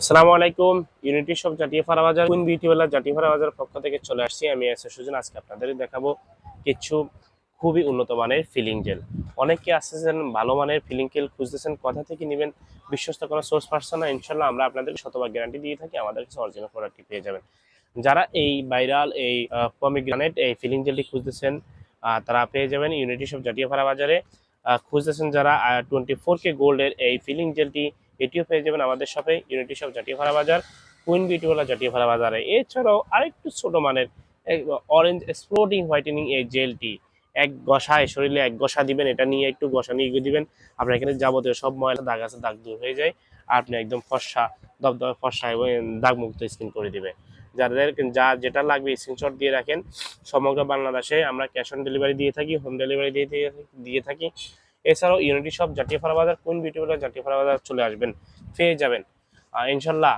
আসসালামু আলাইকুম unity shop জাটিয়াপাড়া বাজার কুইন বিউটিওয়ালা জাটিয়াপাড়া বাজার পক্ষ থেকে চলে আসছি। আমি এসে সুজন, আজকে আপনাদের দেখাবো কিছু খুবই উন্নত মানের ফিলিং জেল। অনেকে আসতেছেন, ভালো মানের ফিলিং জেল খুঁজতেছেন, কোথা থেকে নেবেন, বিশ্বস্ত কোনো সোর্স পার্সন না ইনশাল্লাহ আমরা আপনাদের শতভাগ গ্যারান্টি দিয়ে থাকি, আমাদের কাছে অরিজিনাল প্রোডাক্টটি পেয়ে যাবেন। যারা এই ভাইরাল এই পমিগ্রানেট এই ফিলিং জেলটি খুঁজতেছেন তারা পেয়ে যাবেন ইউনিটি শপ জাটিয়াপাড়া বাজারে। খুঁজতেছেন যারা টোয়েন্টি ফোর কে গোল্ডের এই ফিলিং জেলটি এটিও পেয়ে যাবেন আমাদের শপে ইউনিটি শপ জাটিয়াপাড়া বাজার কুইন বিউটিওয়ালা জাটিয়াপাড়া বাজারে। এছাড়াও আরেকটু ছোট মানের অরেঞ্জ এক্সপ্লোডিং হোয়াইটেনিং এই জেলটি এক গসায়, শরীরে এক গসা দিবেন, এটা নিয়ে একটু গসা নিয়ে দিবেন। আপনার এখানে যাবতীয় সব ময়লা, দাগ আছে, দাগ দূর হয়ে যায়, আর আপনি একদম ফর্সা দবদবে ফর্সা এবং দাগ মুক্ত স্কিন করে দিবে যাদের, যা যেটা লাগবে স্ক্রিনশট দিয়ে রাখেন। সমগ্র বাংলাদেশে আমরা ক্যাশ অন ডেলিভারি দিয়ে থাকি হোম ডেলিভারি দিয়ে- দিয়ে থাকি। এছাড়াও ইউনিটি শপ জাটিয়াপাড়া বাজার, কোন বিউটিফুল জাটিয়াপাড়া বাজার চলে আসবেন, পেয়ে যাবেন। ইনশাল্লাহ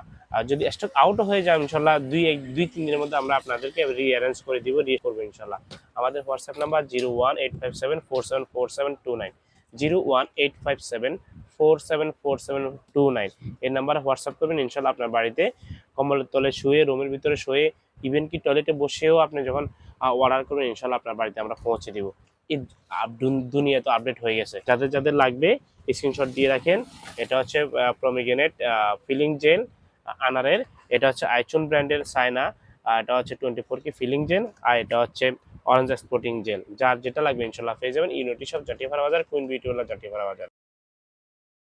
যদি স্টক আউট হয়ে যায়, ইনশাল্লাহ দুই এক, দুই তিন দিনের মধ্যে আমরা আপনাদেরকে রিঅ্যারেঞ্জ করে দিব রিয়ে করব ইনশাল্লাহ। আমাদের WhatsApp number zero one eight five seven four seven four seven two nine zero one eight five seven four seven four seven two nine এই নাম্বারে হোয়াটসঅ্যাপ করবেন, ইনশাল্লাহ আপনার বাড়িতে কম্বলের তলে শুয়ে, রুমের ভিতরে শুয়ে ইভেন কি টয়লেটে বসেও আপনি যখন অর্ডার করবেন, ইনশাল্লাহ আপনার বাড়িতে আমরা পৌঁছে দিব। দুনিয়া তো আপডেট হয়ে গেছে। যাদের যাদের লাগবে স্ক্রিনশট দিয়ে রাখেন। এটা হচ্ছে প্রমিগেনেট ফিলিং জেল আনারের। এটা হচ্ছে আইচুন ব্র্যান্ডের সাইনা আর এটা হচ্ছে টোয়েন্টি ফোর কি ফিলিং জেল আর এটা হচ্ছে অরেঞ্জ স্পোর্টিং জেল যার যেটা লাগবে, ইনশাল্লাহ পেয়ে যাবেন। ইউনিটি সব জাটিয়াপাড়া বাজার কুইন বিউটিওয়ালা জাতীয় বাজার।